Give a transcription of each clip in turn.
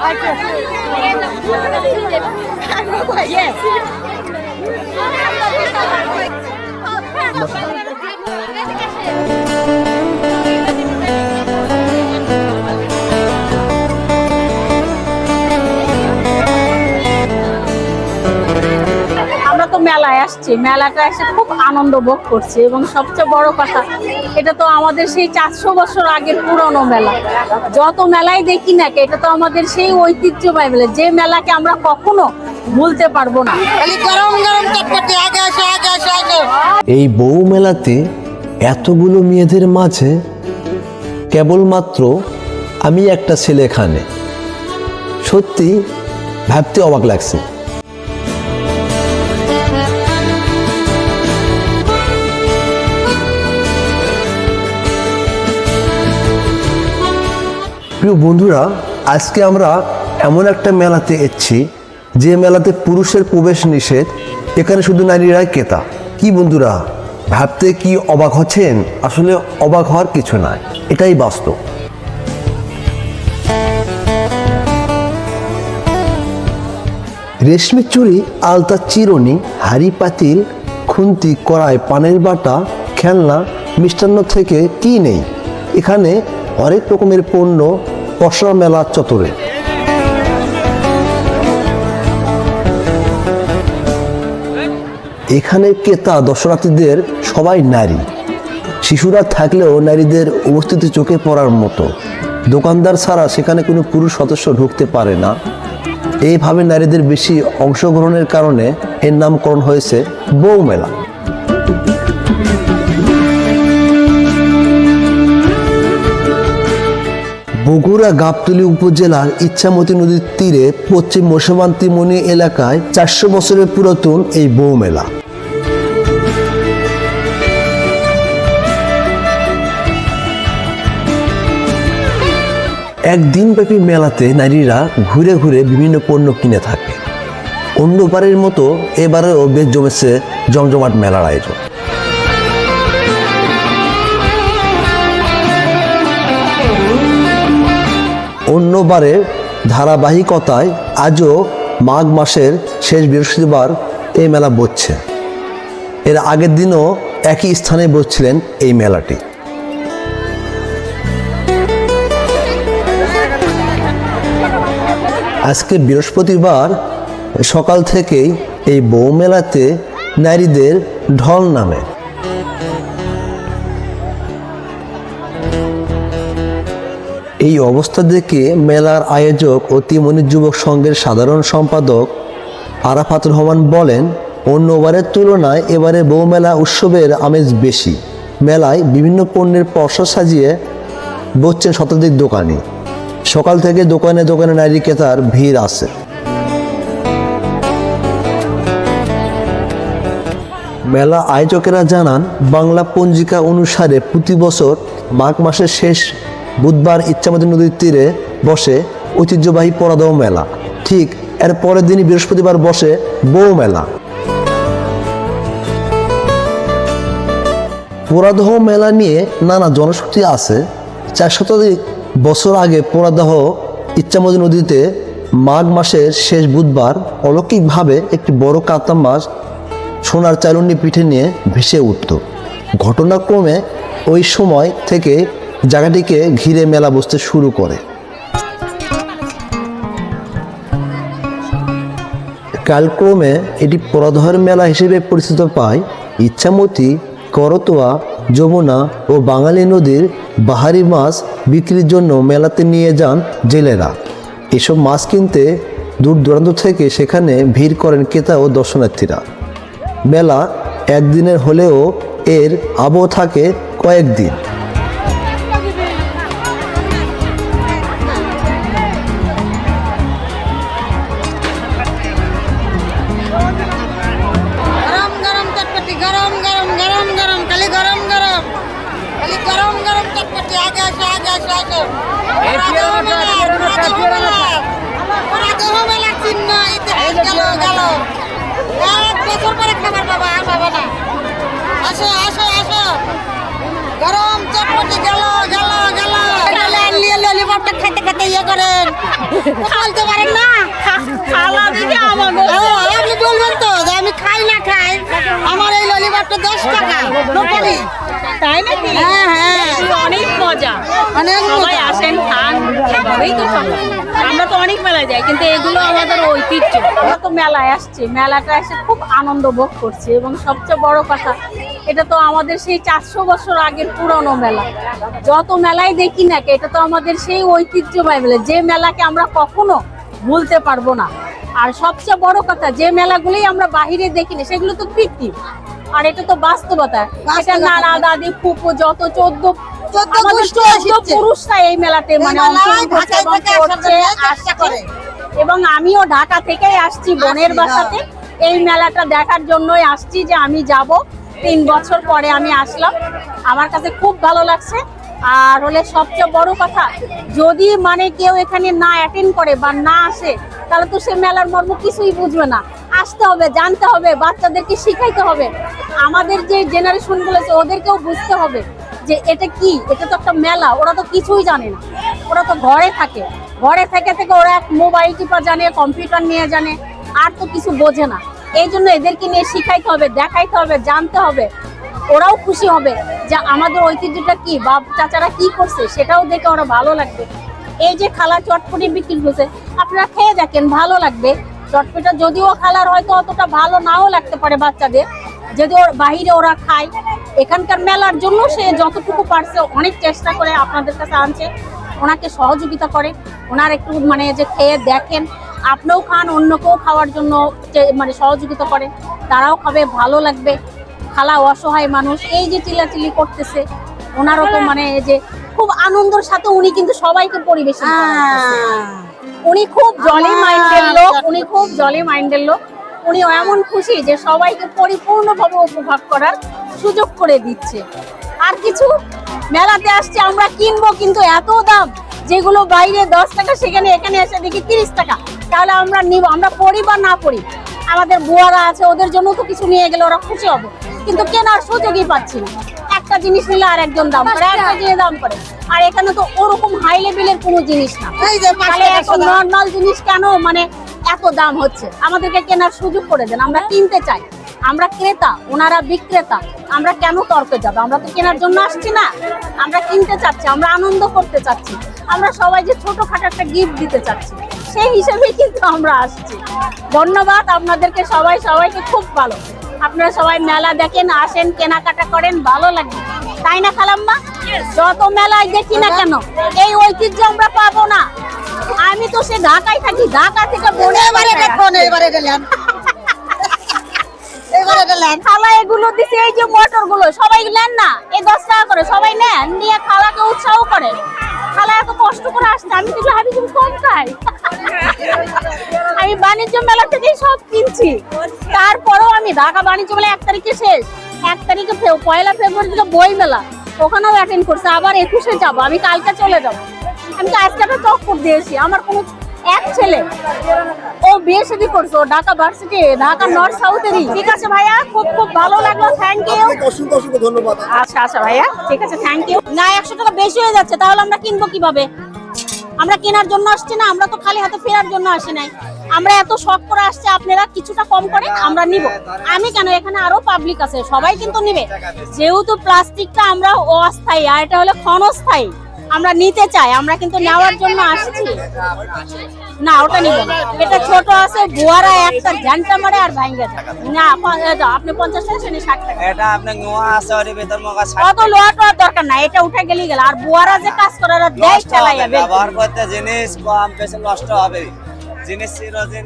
আমরা মেলায় আসছি মেলাটা এসে খুব আনন্দ ভোগ করছি এবং সবচেয়ে বড় কথা এটা তো আমাদের সেই চারশো বছর আগের পুরনো মেলা। যত মেলায় দেখি না এটা তো আমাদের সেই ঐতিহ্যবাহী মেলা। যে মেলাকে আমরা কখনো ভুলতে পারব না। গরম গরম আগে আসো আগে আসো আগে এই বউ মেলাতে এতগুলো মেয়েদের মাঝে কেবলমাত্র আমি একটা ছেলে এখানে সত্যি ভাবতে অবাক লাগছে। প্রিয় বন্ধুরা, আজকে আমরা এমন একটা মেলাতে এসেছি, যে মেলাতে পুরুষের প্রবেশ নিষেধ, এখানে শুধু নারীরাই কেতা কি বন্ধুরা, ভাবতে কি অবাক হচ্ছেন? আসলে অবাক হওয়ার কিছু নাই, এটাই বাস্তব। রেশমি চুড়ি আলতা চিরনি, হাড়ি পাতিল, খুন্তি, কড়াই, পানের বাটা, খেলনা, মিষ্টান্ন থেকে কি নেই। এখানে অনেক রকমের পণ্য পশরা মেলা চত্বরে। এখানে ক্রেতা, দর্শনার্থীদের সবাই নারী। শিশুরা থাকলেও নারীদের উপস্থিতি চোখে পড়ার মতো। দোকানদার ছাড়া সেখানে কোনো পুরুষ সদস্য ঢুকতে পারে না। এইভাবে নারীদের বেশি অংশগ্রহণের কারণে এর নামকরণ হয়েছে বউ মেলা বগুড়া গাবতলী উপজেলার ইচ্ছামতি নদীর তীরে পশ্চিম মশাবান্তিমণি এলাকায় চারশো বছরের পুরাতন এই বউ মেলা একদিনব্যাপী মেলাতে নারীরা ঘুরে ঘুরে বিভিন্ন পণ্য কিনে থাকে। অন্যবারের মতো এবারেও বেশ জমেছে জমজমাট মেলার আয়োজন। অন্যবারের ধারাবাহিকতায় আজও মাঘ মাসের শেষ বৃহস্পতিবার এই মেলা বসছে। এর আগের দিনও একই স্থানে বসছিলেন এই মেলাটি। আজকে বৃহস্পতিবার সকাল থেকেই এই বউ মেলাতে নারীদের ঢল নামে। এই অবস্থা দেখে মেলার আয়োজক ও তিমনি যুবক সংঘের সাধারণ সম্পাদক আরাফাত রহমান বলেন, অন্যবারের তুলনায় এবারে বউ মেলা উৎসবের আমেজ বেশি। মেলায় বিভিন্ন পণ্যের পর্ষা সাজিয়ে বসছেন শতাধিক দোকানি। সকাল থেকে দোকানে দোকানে নারী ক্রেতার ভিড় আছে। মেলা আয়োজকেরা জানান, বাংলা পঞ্জিকা অনুসারে প্রতি বছর মাঘ মাসের শেষ বুধবার ইচ্ছামতি নদীর তীরে বসে ঐতিহ্যবাহী পরাদহ মেলা। ঠিক এর পরের দিনই বৃহস্পতিবার বসে বউ মেলা। পোড়াদহ মেলা নিয়ে নানা জনশ্রুতি আছে। চার শতাধিক বছর আগে পোড়াদহ ইচ্ছামতি নদীতে মাঘ মাসের শেষ বুধবার অলৌকিকভাবে একটি বড় কাতলা মাছ সোনার চালুনি পিঠে নিয়ে ভেসে উঠত। ঘটনাক্রমে ওই সময় থেকে জায়গাটিকে ঘিরে মেলা বসতে শুরু করে। কালক্রমে এটি পরাধর মেলা হিসেবে পরিচিত পায়। ইচ্ছামতি করতোয়া, যমুনা ও বাঙালি নদীর বাহারি মাছ বিক্রির জন্য মেলাতে নিয়ে যান জেলেরা। এসব মাছ কিনতে দূর দূরান্ত থেকে সেখানে ভিড় করেন ক্রেতা ও দর্শনার্থীরা। মেলা একদিনের হলেও এর আবহ থাকে কয়েকদিন। আসো আসো আসো গরম খেতে খেতে ইয়ে করেন খালতে পারেন না আমাকে আমি খাই না খাই। আমার একটা দশ টাকা। নৌকারি তাই নাকি? হ্যাঁ হ্যাঁ। অনেক মজা। অনেক সবাই আসেন খান এভাবেই তো আমরা তো অনেক মেলায় যাই কিন্তু এগুলো আমাদের ঐতিহ্য। আমরা তো মেলায় আসছি। মেলাটা এসে খুব আনন্দ ভোগ করছি। এবং সবচেয়ে বড় কথা এটা তো আমাদের সেই চারশো বছর আগের পুরনো মেলা। যত মেলায় দেখি না এটা তো আমাদের সেই ঐতিহ্যময় মেলা। যে মেলাকে আমরা কখনো ভুলতে পারব না। আর সবচেয়ে বড় কথা যে মেলাগুলোই আমরা বাহিরে দেখি না সেগুলো তো কৃত্রিম। আর এটা তো বাস্তবতা। এটা। নানা দাদি ফুপু যত চোদ্দ। পুরুষরা এই মেলাতে মানে এবং আমিও ঢাকা থেকেই আসছি বোনের বাসাতে। এই মেলাটা দেখার জন্যই আসছি যে আমি যাব। তিন বছর পরে আমি আসলাম। আমার কাছে খুব ভালো লাগছে। আর হলে সবচেয়ে বড় কথা, যদি মানে কেউ এখানে না অ্যাটেন্ড করে বা না আসে, তাহলে তো সে মেলার মর্ম কিছুই বুঝবে না। আসতে হবে, জানতে হবে, বাচ্চাদেরকে শিখাইতে হবে। আমাদের যে জেনারেশনগুলো আছে, ওদেরকেও বুঝতে হবে যে এটা কি? এটা তো একটা মেলা, ওরা তো কিছুই জানে না। ওরা তো ঘরে থাকে। ঘরে থেকে থেকে ওরা এক মোবাইল টিপা জানে কম্পিউটার নিয়ে জানে, আর তো কিছু বোঝে না। এই জন্য এদেরকে নিয়ে শিখাইতে হবে, দেখাইতে হবে, জানতে হবে। ওরাও খুশি হবে। যে আমাদের ঐতিহ্যটা কি? বাপ চাচারা কি করছে? সেটাও দেখে ওরা ভালো লাগবে। এই যে খালা চটপটি বিক্রি করছে, আপনারা খেয়ে দেখেন, ভালো লাগবে। চটপটা যদিও খালার হয়তো অতটা ভালো নাও লাগতে পারে বাচ্চাদের। যদি ওর বাহিরে ওরা খায়, এখানকার মেলার জন্য সে যতটুকু পারছে অনেক চেষ্টা করে আপনাদের কাছে আনছে। ওনাকে সহযোগিতা করে। ওনার একটু মানে যে খেয়ে দেখেন, আপনিও খান, অন্যকেও খাওয়ার জন্য মানে সহযোগিতা করেন তারাও খাবে, ভালো লাগবে। খালা অসহায় মানুষ এই যে চিল্লাচিল্লি করতেছে ওনারও তো মানে এই যে খুব আনন্দের সাথে উনি কিন্তু সবাইকে পরিবেশন উনি খুব জলি মাইন্ডের লোক উনি খুব জলি মাইন্ডের লোক। উনি এমন খুশি যে সবাইকে পরিপূর্ণভাবে উপভোগ করার সুযোগ করে দিচ্ছে। আর কিছু মেলাতে আসছে আমরা কিনবো কিন্তু এত দাম যেগুলো বাইরে দশ টাকা সেখানে এখানে এসে দেখি তিরিশ টাকা। তাহলে আমরা নিব আমরা পড়ি বা না পড়ি আমাদের বুয়ারা আছে ওদের জন্য তো কিছু নিয়ে গেলে ওরা খুশি হবে। কিন্তু কেনার সুযোগই পাচ্ছি না। একটা জিনিস নিলে আর একজন দাম করে একটা জিনিস দাম করে। আর এখানে তো ওরকম হাই লেভেলের কোনো জিনিস না। তাহলে সোনা। নর্মাল জিনিস কেন? মানে এত দাম হচ্ছে। আমাদেরকে কেনার সুযোগ করে দেন। আমরা কিনতে চাই। আমরা ক্রেতা ওনারা বিক্রেতা। আমরা কেন তর্কে যাব? আমরা তো কেনার জন্য আসছি না। আমরা কিনতে চাচ্ছি আমরা আনন্দ করতে চাচ্ছি। আমরা সবাই যে ছোটখাটো একটা গিফট দিতে চাচ্ছি সেই হিসেবেই কিন্তু আমরা আসছি। ধন্যবাদ আপনাদেরকে। সবাই সবাইকে খুব ভালো। আপনারা সবাই মেলা দেখেন আসেন কেনাকাটা করেন ভালো লাগে। তাই না খালাম্মা? যত মেলায় দেখি না কেন এই ঐতিহ্য আমরা পাবো না। আমি তো সে ঢাকায় থাকি ঢাকা থেকে বোনের এবারে দেখুন এবারে গেলেন। এবারে গেলেন। খালা এগুলো দিছে এই যে মটরগুলো সবাই নেন না? এই দশ টাকা করে সবাই নেন নিয়ে খালাকে উৎসাহ করে। খালা এত কষ্ট করে আসছে, আমি কিছু ভাবি তুমি কম খাই আমি বাণিজ্য মেলা থেকেই সব কিনছি। তারপরেও আমি ঢাকা বাণিজ্য মেলা এক তারিখে শেষ। এক তারিখে পয়লা ফেব্রুয়ারি থেকে বই মেলা। ওখানেও অ্যাটেন্ড করছে, আবার একুশে যাব, আমি কালকে চলে যাব। আমি তো আজকে একটা চক্কর দিয়েছি, আমার কোনো এক ছেলে ও বিয়ে শাদী করছে ঢাকা ভার্সিটি ঢাকা নর্থ সাউথেরই। ঠিক আছে ভাইয়া খুব খুব ভালো লাগল থ্যাংক ইউ অসংখ্য অসংখ্য ধন্যবাদ। আচ্ছা আচ্ছা ভাইয়া ঠিক আছে থ্যাংক ইউ না একশো টাকা বেশি হয়ে যাচ্ছে তাহলে আমরা কিনবো কীভাবে? আমরা কেনার জন্য আসছি না আমরা তো খালি হাতে ফেরার জন্য আসি নাই। আমরা এত শখ করে আসছি আপনারা কিছুটা কম করে আমরা নিব। আমি কেন এখানে আরও পাবলিক আছে সবাই কিন্তু নিবে। যেহেতু প্লাস্টিকটা আমরা অস্থায়ী আর এটা হলো ক্ষণস্থায়ী। আমরা নিতে চাই আমরা কিন্তু নেওয়ার জন্য আসছি। না ওটা নিব না। এটা ছোট আছে বুয়ারা একটা ঘণ্টা মারে আর ভাঙ্গে যায়। না প- এই দাও, আপনি পঞ্চাশ টাকা সেটা ষাট টাকা। এটা আপনার নোয়া আছে ওর ভিতর মগা অত লোয়া টোয়ার দরকার নাই এটা উঠে গেলেই গেল। আর বুয়ারা যে কাজ করে ওরা নষ্ট চালাই ব্যবহার করতে জিনিস কম বেশি নষ্ট হবে। জিনিস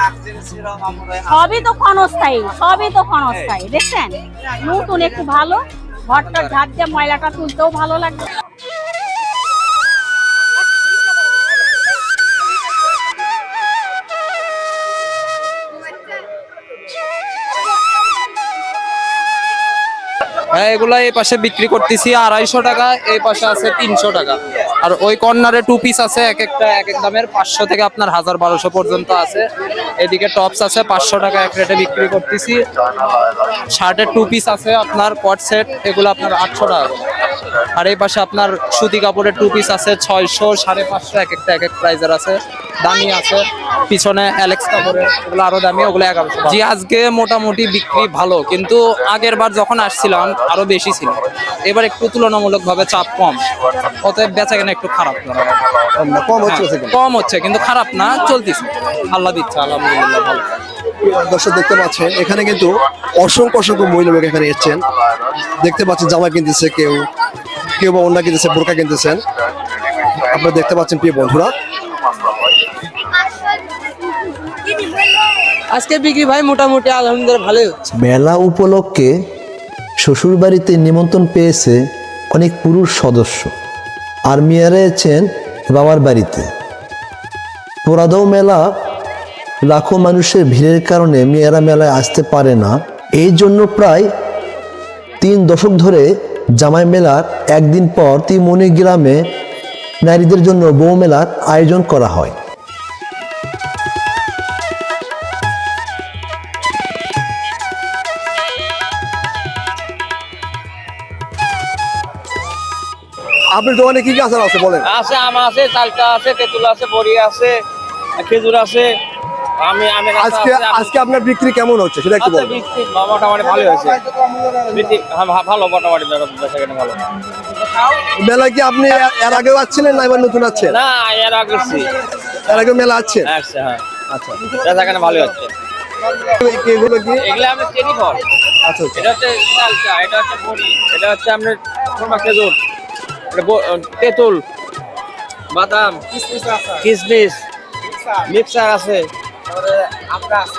এক জিনিস অমর হয়ে সবই তো ক্ষণস্থায়ী সবই তো ক্ষণস্থায়ী দেখছেন? নতুন একটু ভালো ঘরটা ঝাড় দিয়ে ময়লাটা তুলতেও ভালো লাগবে। হ্যাঁ এগুলা এই পাশে বিক্রি করতেছি, আড়াইশো টাকা, এই পাশে আছে তিনশো টাকা। আর ওই কর্নারে টু পিস আছে, এক একটা এক এক দামের, পাঁচশো থেকে আপনার হাজার বারোশো পর্যন্ত আছে। এদিকে টপস আছে, পাঁচশো টাকা এক রেটে বিক্রি করতেছি। শার্টের টু পিস আছে আপনার কট সেট এগুলো আপনার আটশো টাকা। আর এই পাশে আপনার সুতি কাপড়ের টু পিস আছে ছয়শো সাড়ে পাঁচশো এক একটা এক এক প্রাইজের আছে। দামি আছে। পিছনে অ্যালেক্স কাপড়ের ওগুলো আরও দামি ওগুলো এগারোশো জি আজকে মোটামুটি বিক্রি ভালো কিন্তু আগের বার যখন আসছিলাম আরও বেশি ছিল। এবার একটু তুলনামূলকভাবে চাপ কম। অতএব বেচা কেনা একটু খারাপ না কম হচ্ছে হ্যাঁ, কম হচ্ছে কিন্তু খারাপ না চলতেছে। আল্লাহ দিচ্ছে আলহামদুলিল্লাহ ভালো। দর্শক দেখতে পাচ্ছেন এখানে কিন্তু অসংখ্য অসংখ্য মহিলা লোক এখানে এসছেন। দেখতে পাচ্ছেন জামা কিনতেছে কেউ। কেউ বা অন্য কিনতেছে বোরকা কিনতেছেন আপনারা দেখতে পাচ্ছেন প্রিয় বন্ধুরা। আজকে বিক্রি ভাই মোটামুটি আলহামদুলিল্লাহ ভালোই হচ্ছে। মেলা উপলক্ষে শ্বশুরবাড়িতে নিমন্ত্রণ পেয়েছে অনেক পুরুষ সদস্য। আর মেয়েরা এসেছেন বাবার বাড়িতে। পোড়াদৌ মেলা লাখো মানুষের ভিড়ের কারণে মেয়েরা মেলায় আসতে পারে না। এই জন্য প্রায় তিন দশক ধরে জামাই মেলার একদিন পর তিমনি গ্রামে নারীদের জন্য বউ মেলার আয়োজন করা হয়। আপনার দোকানে কি কি আচার আছে বলেন? আছে আম আছে চালটা আছে তেঁতুল আছে বড়ি আছে খেজুর আছে। আমি আমি আজকে আজকে আপনার বিক্রি কেমন হচ্ছে? সেটা একটু বলুন। মোটামুটি ভালো হয়েছে। বিক্রি হ্যাঁ, ভালো মোটামুটি বেচাকেনা ভালো। মেলায় কি আপনি এর- আগেও আসছিলেন না এবার নতুন আছেন না এর আগে এসছি। এর আগে মেলা আছেন আসছে হ্যাঁ। আচ্ছা। বেচাকেনা ভালো হচ্ছে। এগুলো কি? এগুলো আমি চেনি ফল। আচ্ছা আচ্ছা। এটা হচ্ছে চালটা এটা হচ্ছে বড়ি এটা হচ্ছে আপনার তোমার খেজুর তেঁতুল বাদাম কিসমিস মিক্সার আছে।